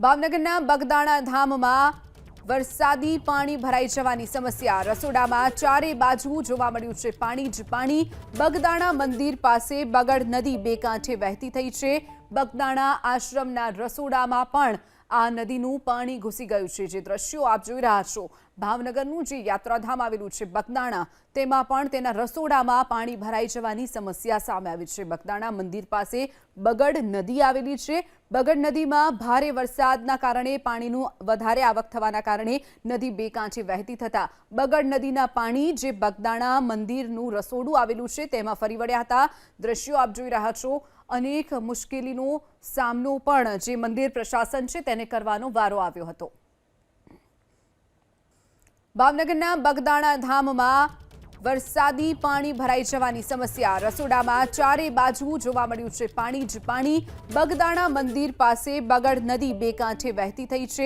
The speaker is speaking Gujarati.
ભાવનગરના બગદાણા ધામમાં વરસાદી પાણી ભરાઈ જવાની સમસ્યા. રસોડામાં ચારે બાજુ જોવા મળ્યું છે પાણી જ પાણી. બગદાણા મંદિર પાસે બગડ નદી બે કાંઠે વહેતી થઈ છે. બગદાણા આશ્રમના રસોડામાં પણ આ નદીનું પાણી ઘૂસી ગયું છે. જે દ્રશ્યો આપ જોઈ રહ્યા છો. ભાવનગરનું જે યાત્રાધામ આવેલું છે બગદાણા, તેમાં પણ તેના રસોડામાં પાણી ભરાઈ જવાની સમસ્યા સામે આવી છે. બગદાણા મંદિર પાસે બગડ નદી આવેલી છે. બગડ નદીમાં ભારે વરસાદના કારણે પાણીનું વધારે આવક થવાના કારણે નદી બે કાંઠે વહેતી થતા બગડ નદીના પાણી જે બગદાણા મંદિરનું રસોડું આવેલું છે તેમાં ફરી વળ્યા હતા. દ્રશ્યો આપ જોઈ રહ્યા છો. અનેક મુશ્કેલીનો સામનો પણ જે મંદિર પ્રશાસન છે તેને કરવાનો વારો આવ્યો હતો. ભાવનગરના બગદાણા ધામમાં વરસાદી પાણી ભરાઈ જવાની સમસ્યા. રસોડામાં ચારે બાજુ જોવા મળ્યું છે. પાણી જ પાણી. બગદાણા મંદિર પાસે બગડ નદી બે કાંઠે વહેતી થઈ છે.